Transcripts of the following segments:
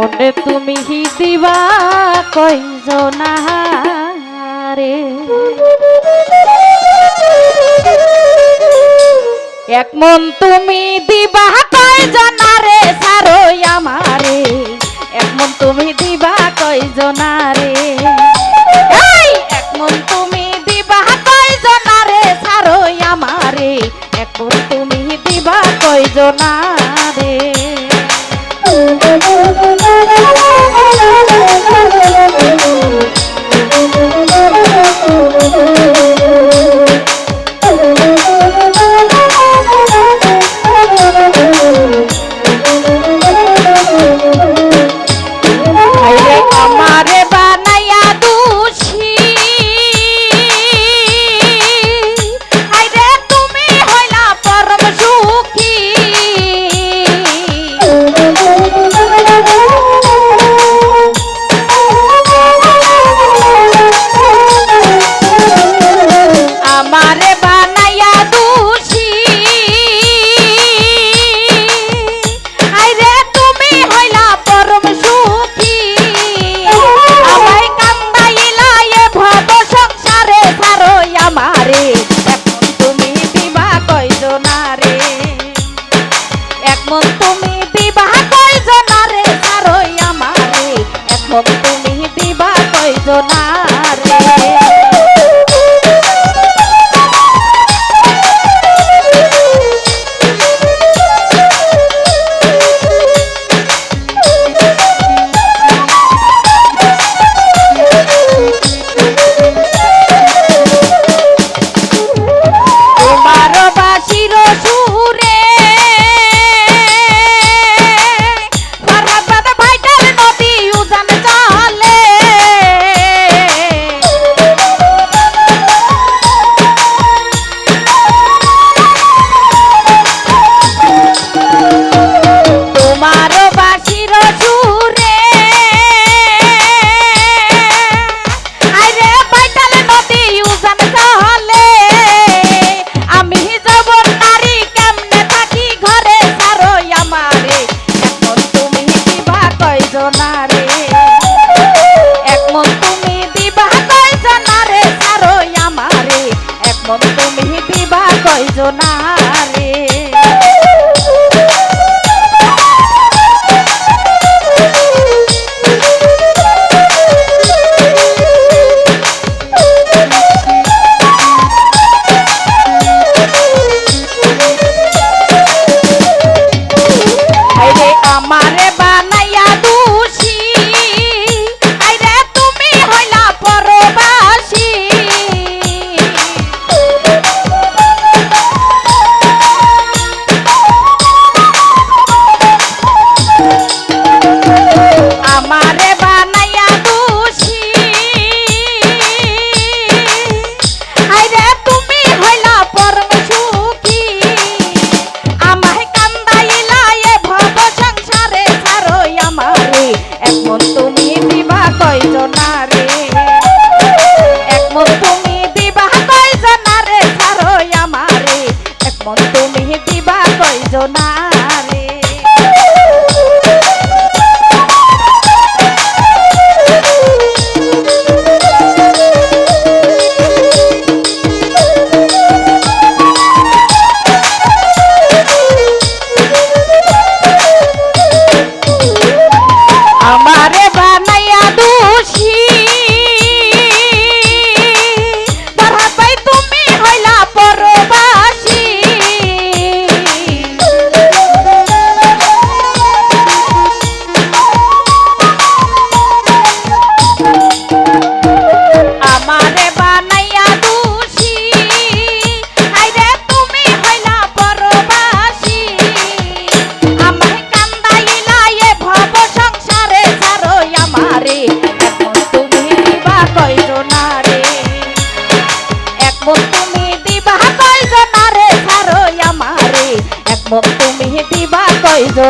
মনে তুমি দিবা কইজনা রে। এক মন তুমি দিবা কইজনা রে সারই আমারে। এক মন তুমি দিবা কইজনা রে। এক মন তুমি দিবা কইজনা রে সারই আমারে। এক মন তুমি দিবা কইজনা রে। Ay, no.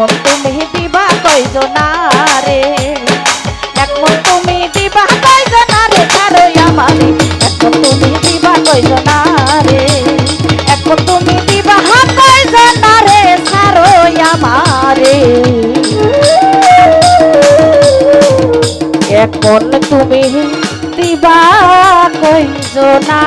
মন তুমি দিবা কয়জনারে এক মন তুমি দিবা কয়জনারে ছাড়ো আমারে। এক তুমি দিবা কয়জনারে এক মন তুমি দিবা কয়জনারে ছাড়ো আমারে। এখন তুমি দিবা কইজনা